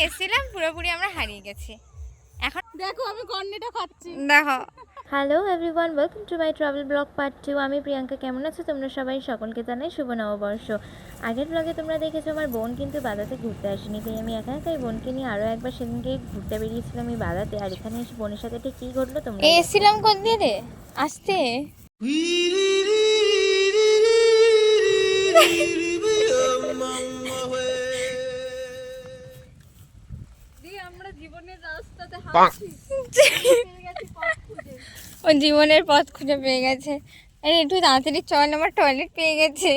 এসেছিলাম পুরোপুরি আমরা হারিয়ে গেছি এখন দেখো আমি কর্নিটা খাচ্ছি দেখো hello everyone welcome to my travel blog part two আমি প্রিয়াঙ্কা কেমন আছো তোমরা সবাই সকলকে জানাই শুভ নববর্ষ আগের ব্লগে তোমরা দেখেছ আমার বোন কিন্তু বাদাতে ঘুরতে আসেনি তাই আমি একা একাই বোনকে নিয়ে আরও একবার সেদিনকে ঘুরতে বেরিয়েছিলাম এই বাদাতে আর এখানে এসে বোনের সাথে ঠিক কী ঘটলো তোমরা এসেছিলাম কোন দিয়ে রে আসতে ও জীবনের পথ খুঁজে পেয়ে গেছে। আরে একটু তাড়াতাড়ি চল আমার টয়লেট পেয়ে গেছে।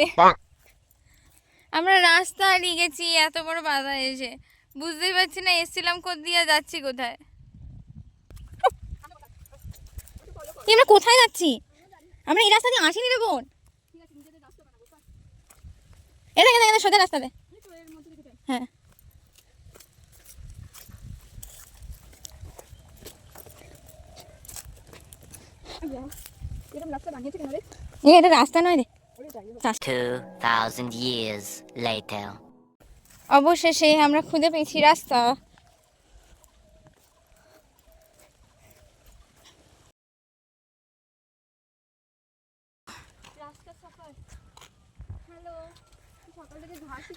আমরা রাস্তা হারিয়ে গেছি এত বড় বাধা এসে। বুঝতেই পারছি না এসেছিলাম কোথ দিয়ে যাচ্ছি কোথায়? আমরা কোথায় যাচ্ছি? আমরা এই রাস্তা দিয়ে আসিনি রে বোন? এটা কেন কেন সোজা রাস্তাতে হ্যাঁ এরকম রাস্তা বানিয়েছে কেন রে এ এটা রাস্তা নয় রে। 2,000 years অবশেষে আমরা খুঁজে পেয়েছি রাস্তা।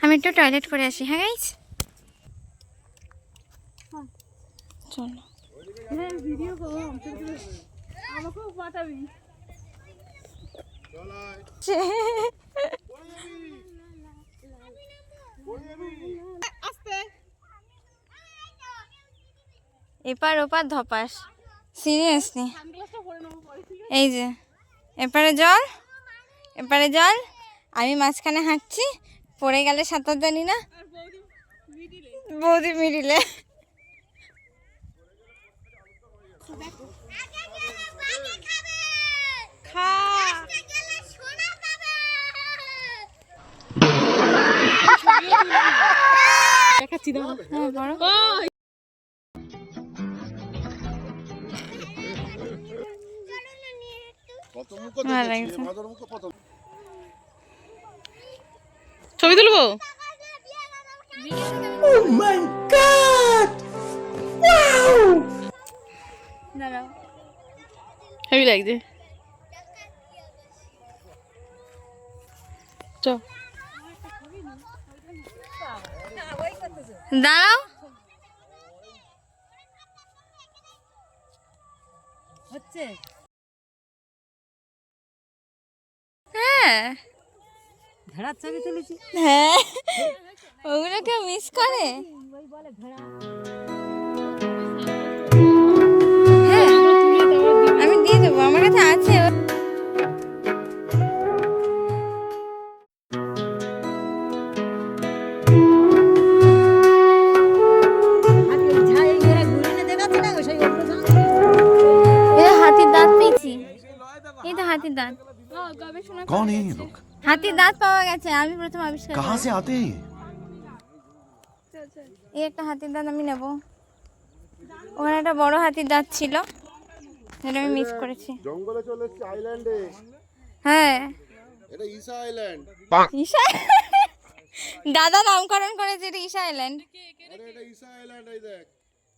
আমি একটু টয়লেট করে আসি হ্যাঁ গাইস চলো। হ্যাঁ ভিডিও করো আমাকেও পাঠাবি এপার ওপার ধপাস। সিরিয়াসলি এই যে এপারে জল এপারে জল। আমি মাঝখানে হাঁটছি পড়ে গেলে সাঁতার জানি না। বৌদি মিডিলে। দেখাচ্ছি দাও। হ্যাঁ বড় ছবি তুলবো? দাঁড়াও। হেভি লাগছে। চ দাঁড়াও। হচ্ছে। হ্যাঁ। ভেড়ার ছবি তুলেছি। হ্যাঁ। ওগুলো কেউ মিস করে হ্যাঁ দাঁত পাওয়া গেছে আমি প্রথম আবিষ্কার कहाँ से করেছি। आते हैं ये? এই একটা হাতির দাঁত আমি নেব ওখানে একটা বড় হাতির দাঁত ছিল যেটা আমি মিস করেছি জঙ্গলে চলে এসেছি আইল্যান্ডে হ্যাঁ এটা ঈশা আইল্যান্ড ঈশা দাদা নামকরণ করেছে এটা ঈশা আইল্যান্ড আরে এটা ঈশা আইল্যান্ড এই দেখ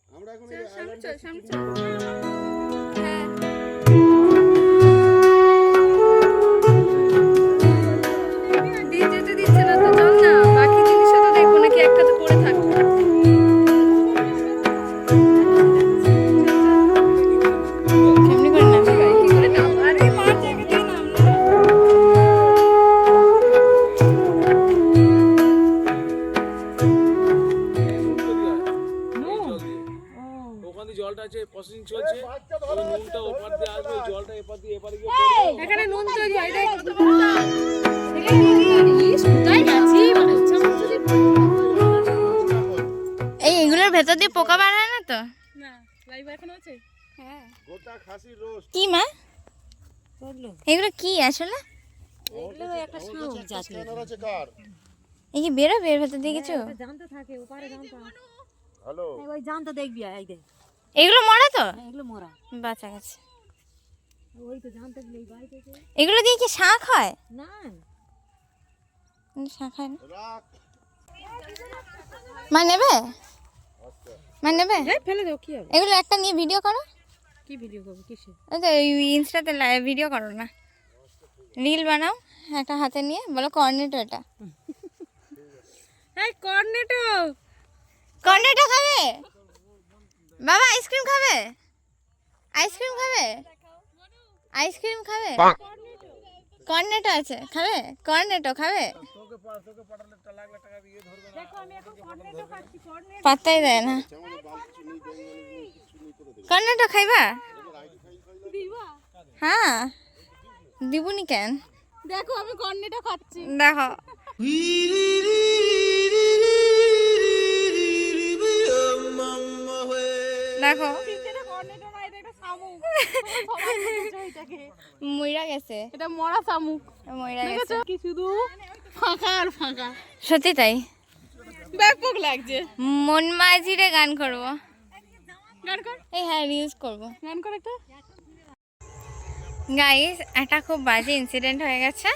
আমরা এখন এই আইল্যান্ডে তো। না, লাইভ এখন আছে? হ্যাঁ। গোটা খাসির রোস্ট কি মা? এগুলো কি আসলে? স্ক্যানার আছে কার? এই কি বেরোবে এর ভেতর দিয়ে কিছু হ্যালো। ওই জান দেখবি এই দেখ। এগুলো মরা তো? এগুলো মোরা। বাঁচা গেছে। ওই তো এগুলো দিয়ে কি শাক হয়? না। শাক হয় না? মা নেবে? মানে নেবে? হ্যাঁ ফেলে দাও কি হবে? এগুলো একটা নিয়ে ভিডিও করো। কি ভিডিও করব কিসে ওই ইনস্টাতে ভিডিও করো না। রিল বানাও একটা হাতে নিয়ে বলো কর্নেটো এটা। হ্যাঁ কর্নেটো কর্নেটো খাবে? বাবা আইসক্রিম খাবে? আইসক্রিম খাবে? আইসক্রিম খাবে? কর্নেটো আছে খাবে? কর্নেটো খাবে? পাত্তাই দেয় না। কর্নেটো খাইবা? হ্যাঁ। দিবুনি কেন? দেখো আমি কর্নেটা খাচ্ছি। দেখো। দেখো। কর্নেটো মইরা গেছে। এটা মরা শামুক। মইরা গেছে। কি শুধু? ফাঁকা আর ফাঁকা। সত্যি তাই? ব্যাপক লাগছে। মন মাঝিরে গান করব। গান কর। এই হ্যাঁ রিলস করব। গান কর একটা। গাইস একটা খুব বাজে ইনসিডেন্ট হয়ে গেছে।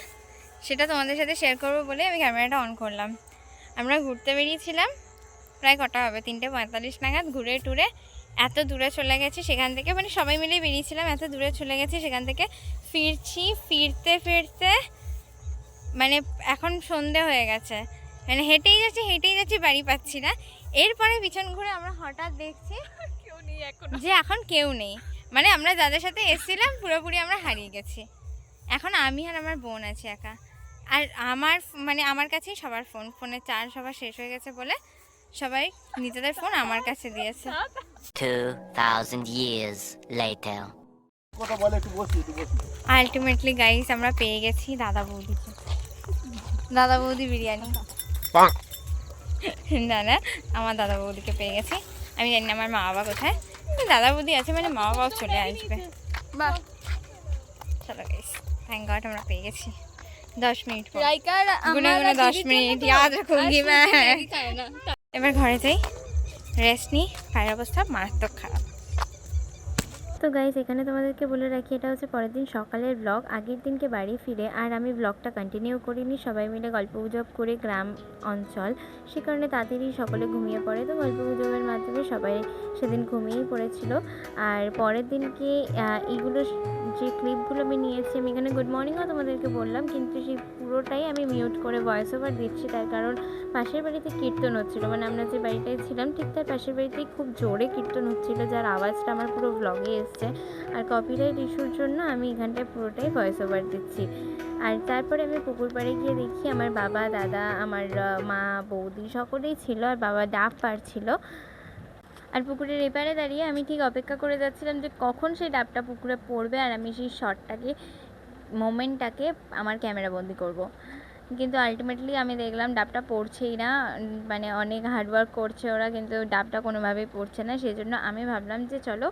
সেটা তোমাদের সাথে শেয়ার করব বলে আমি ক্যামেরাটা অন করলাম। আমরা ঘুরতে বেরিয়েছিলাম। প্রায় কটা হবে? তিনটে পঁয়তাল্লিশ নাগাদ ঘুরে টুরে এত দূরে চলে গেছি সেখান থেকে। মানে সবাই মিলে বেরিয়েছিলাম এত দূরে চলে গেছি সেখান থেকে। ফিরছি ফিরতে ফিরতে মানে এখন সন্ধে হয়ে গেছে। মানে হেঁটেই যাচ্ছি হেঁটেই যাচ্ছি বাড়ি পাচ্ছি না। এরপরে পিছন ঘুরে আমরা হঠাৎ দেখছি কেউ নেই এখন। যে এখন কেউ নেই। মানে আমরা যাদের সাথে এসেছিলাম পুরোপুরি আমরা হারিয়ে গেছি। এখন আমি আর আমার বোন আছি একা। আর আমার মানে আমার কাছেই সবার ফোন। ফোনে চার্জ সবার শেষ হয়ে গেছে বলে সবাই নিজেদের ফোন আমার কাছে দিয়েছে। 2,000 years later. কথা বলে একটু বসি একটু বসি। আলটিমেটলি গাইস আমরা পেয়ে গেছি দাদা বৌদিকে। দাদা বৌদি বিরিয়ানি। না না আমার দাদা বৌদিকে পেয়ে গেছি। আমি জানি না আমার মা বাবা কোথায়। দাদা বৌদি আছে মানে মা বাবাও চলে আসবে। বাহ। চলো গাইস থ্যাংক গড আমরা পেয়ে গেছি। দশ মিনিট পর। গুনে গুনে দশ মিনিট। ইয়াদ রাখুঙ্গি এবার ঘরে যাই। রেস্ট নিই পায়ের অবস্থা মারাত্মক খারাপ। তো গাইজ এখানে তোমাদেরকে বলে রাখি, এটা হচ্ছে পরের দিন সকালের ব্লগ আগের দিনকে বাড়ি ফিরে আর আমি ব্লগটা কন্টিনিউ করিনি, সবাই মিলে গল্প গুজব করে গ্রাম অঞ্চল। সে কারণে তাড়াতাড়ি সকলে ঘুমিয়ে পড়ে, তো গল্প গুজবের মাধ্যমে সবাই সেদিন ঘুমিয়েই পড়েছিল। আর পরের দিনকে এইগুলো যে ক্লিপগুলো আমি নিয়েছি, আমি এখানে গুড মর্নিংও তোমাদেরকে বললাম, কিন্তু সেই পুরোটাই আমি মিউট করে ভয়েস ওভার দিচ্ছি, তার কারণ পাশের বাড়িতে কীর্তন হচ্ছিল। মানে আমরা যে বাড়িটায় ছিলাম, ঠিক তার পাশের বাড়িতেই খুব জোরে কীর্তন হচ্ছিল, যার আওয়াজটা আমার পুরো ব্লগে এসছে আর কপিরাইট ইস্যুর জন্য আমি এখানটায় পুরোটাই ভয়েস ওভার দিচ্ছি। আর তারপরে আমি পুকুর পাড়ে গিয়ে দেখি আমার বাবা, দাদা, আমার মা, বৌদি সকলেই ছিল আর বাবা ডাব পারছিল। আর পুকুরের এপারে দাঁড়িয়ে আমি ঠিক অপেক্ষা করে যাচ্ছিলাম যে কখন সেই ডাবটা পুকুরে পড়বে আর আমি সেই শটটাকে মোমেন্টটাকে আমার ক্যামেরা বন্দি করব। কিন্তু আলটিমেটলি আমি দেখলাম ডাবটা পড়ছেই না। মানে অনেক হার্ডওয়ার্ক করছে ওরা, কিন্তু ডাবটা কোনোভাবেই পড়ছে না। সেই জন্য আমি ভাবলাম যে চলো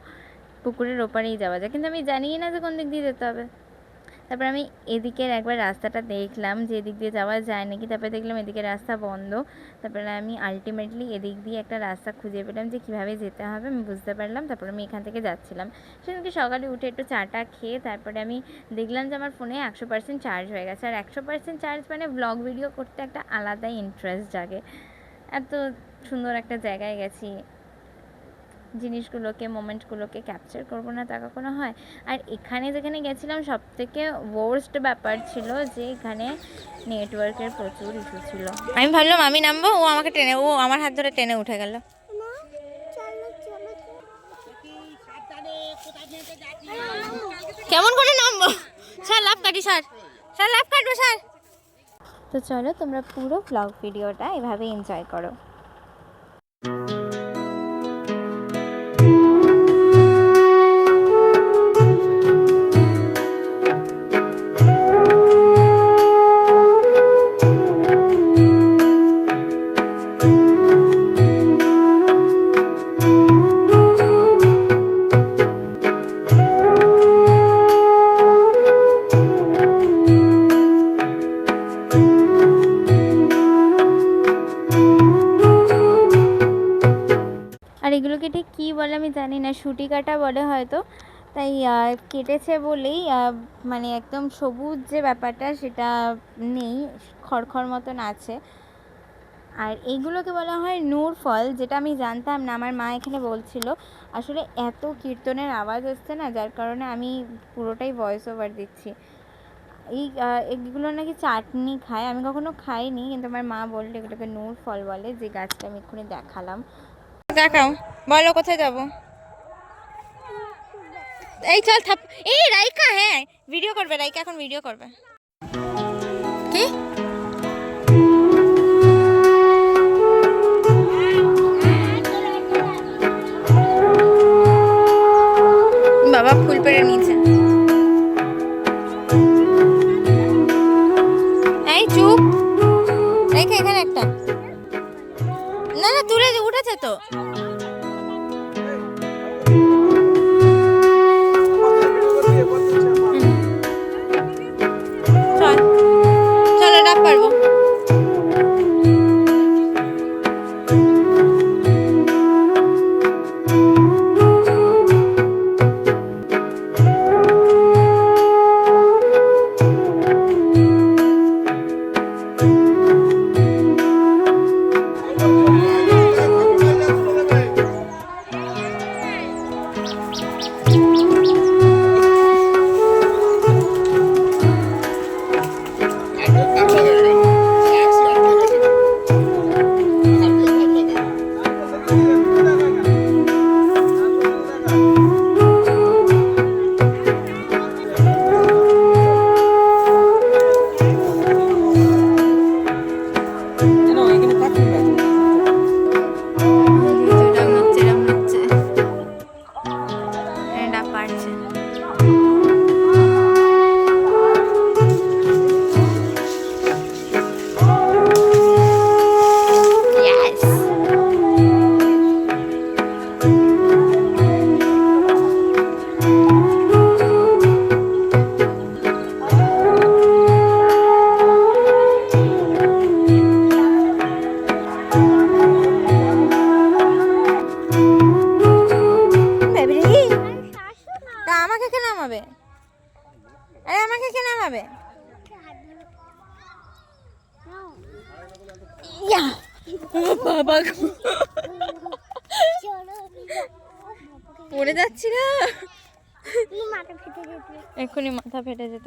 পুকুরের ওপারেই যাওয়া যায়। কিন্তু আমি জানিই না যে কোন দিক দিয়ে যেতে হবে। তারপর আমি এদিকের একবার রাস্তাটা দেখলাম যে এদিক দিয়ে যাওয়া যায় নাকি। তারপরে দেখলাম এদিকে রাস্তা বন্ধ। তারপরে আমি আলটিমেটলি এদিক দিয়ে একটা রাস্তা খুঁজে পেলাম যে কীভাবে যেতে হবে। আমি বুঝতে পারলাম। তারপর আমি এখান থেকে যাচ্ছিলাম। সেদিনকে সকালে উঠে একটু চাটা খেয়ে তারপরে আমি দেখলাম যে আমার ফোনে একশো পার্সেন্ট চার্জ হয়ে গেছে। আর একশো পার্সেন্ট চার্জ মানে ব্লগ ভিডিও করতে একটা আলাদাই ইন্টারেস্ট জাগে। এত সুন্দর একটা জায়গায় গেছি। জিনিসগুলোকে মোমেন্টগুলোকে ক্যাপচার করব না তা কখনো হয়। আর এখানে যেখানে গেছিলাম সব থেকে ওয়ার্স্ট ব্যাপার ছিল যে এখানে নেটওয়ার্কের প্রচুর ইস্যু ছিল। আমি ভাবলাম আমি নামবো ও আমাকে টেনে ও আমার হাত ধরে টেনে উঠে গেল। কেমন করে নামবো? স্যার লাভ কাটি স্যার। স্যার লাভ কাটবো স্যার। তো চলো তোমরা পুরো ব্লগ ভিডিওটা এভাবে এনজয় করো। বলে আমি জানি না সুটি কাটা বলে হয়তো। তাই কেটেছে বলেই মানে একদম সবুজ যে ব্যাপারটা সেটা নেই, খড়খড় মতন আছে। আর এইগুলোকে বলা হয় নূর ফল, যেটা আমি জানতাম না, আমার মা এখানে বলছিল। আসলে এত কীর্তনের আওয়াজ হচ্ছে না, যার কারণে আমি পুরোটাই ভয়েস ওভার দিচ্ছি। এই এগুলো নাকি চাটনি খায়, আমি কখনো খাইনি, কিন্তু আমার মা বলল এগুলোকে নূর ফল বলে, যে গাছটা আমি এক্ষুনি দেখালাম। দেখাও। বলো, কোথায় যাব? এই চল, থাপ। এই রাইকা হ্যাঁ ভিডিও করবে, রাইকা এখন ভিডিও করবে। কি? বাবা, ফুল পেড়ে নিয়েছে এক্ষুনি মাথা ফেটে যেত।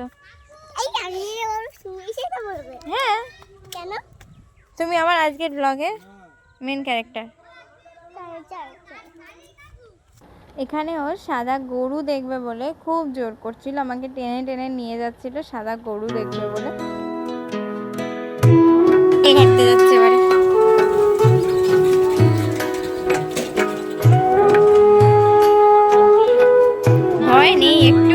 হ্যাঁ। কেন? তুমি আমার আজকের ব্লগের মেন ক্যারেক্টার এখানে ওর সাদা গরু দেখবে বলে খুব জোর করছিল। আমাকে টেনে টেনে নিয়ে যাচ্ছিল সাদা গরু দেখবে বলে। এই হাঁটতে যাচ্ছে এবারে। ভয় একটু।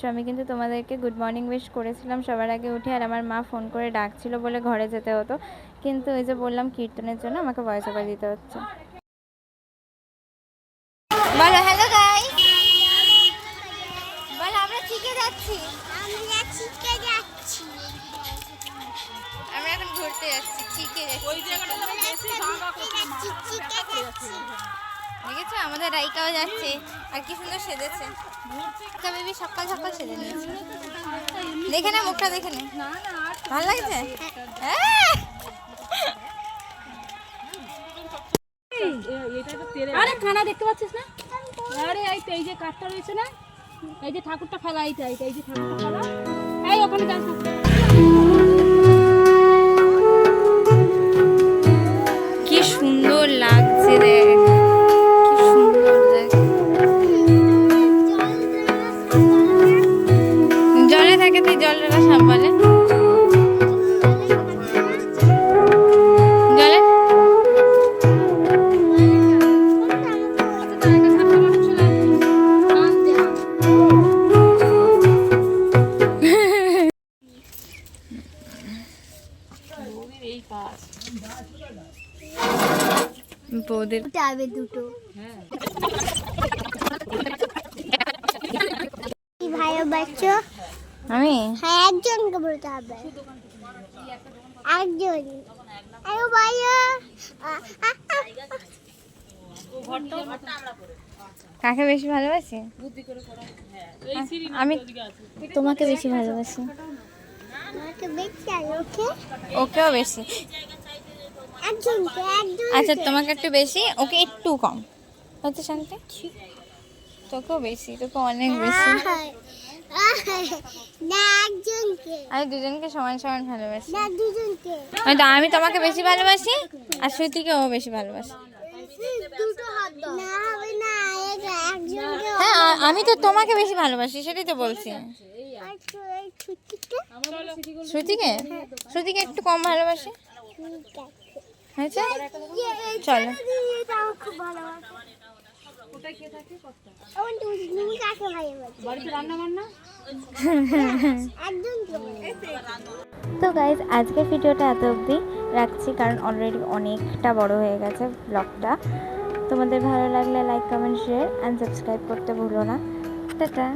পারছ আমি কিন্তু তোমাদেরকে গুড মর্নিং উইশ করেছিলাম সবার আগে উঠে আর আমার মা ফোন করে ডাকছিল বলে ঘরে যেতে হতো। কিন্তু ওই যে বললাম কীর্তনের জন্য আমাকে ভয়েস ওভার দিতে হচ্ছে। বলো হ্যালো গাই বলো আমরা ঠিকই যাচ্ছি? আমরা চিকে যাচ্ছি। আমরা এখন ঘুরতে যাচ্ছি ঠিকই দেখেছ? আমাদের রাইকাও যাচ্ছে। আর কি সুন্দর সেজেছে। দেখে না, মুখটা দেখে নে। ভালো লাগছে? হ্যাঁ। আরে খানা দেখতে পাচ্ছিস না? আরে, এই তো, এই যে কাঠটা রয়েছে না? এই যে ঠাকুরটা ফেলা, এই যে ঠাকুরটা ফেলা। এই, ওখানে বৌদের যাবে দুটো। কি ভালোবাসছো আমি? হ্যাঁ একজনকে বলতে হবে। একজন। আরে ভাইয়া। কাকে বেশি ভালোবাসি? এই না আমি তোমাকে বেশি ভালোবাসি আমাকে বেশি আর ওকে ওকেও বেশি। আচ্ছা তোমাকে একটু বেশি ওকে একটু কম। হচ্ছে শান্তি? তোকেও বেশি তোকে অনেক বেশি। আমি দুজনকে সমান সমান ভালোবাসি। না আমি তোমাকে বেশি ভালোবাসি আর শ্রুতিকে ও বেশি ভালোবাসি। হ্যাঁ আমি তো তোমাকে বেশি ভালোবাসি সেটাই তো বলছি। শ্রুতিকে? শ্রুতিকে একটু কম ভালোবাসি? চলো। তো গাইজ আজকের ভিডিওটা এত অবধি। রাখছি কারণ অলরেডি অনেকটা বড় হয়ে গেছে ব্লগটা তোমাদের ভালো লাগলে like comment share and subscribe করতে ভুলো না। টাটা।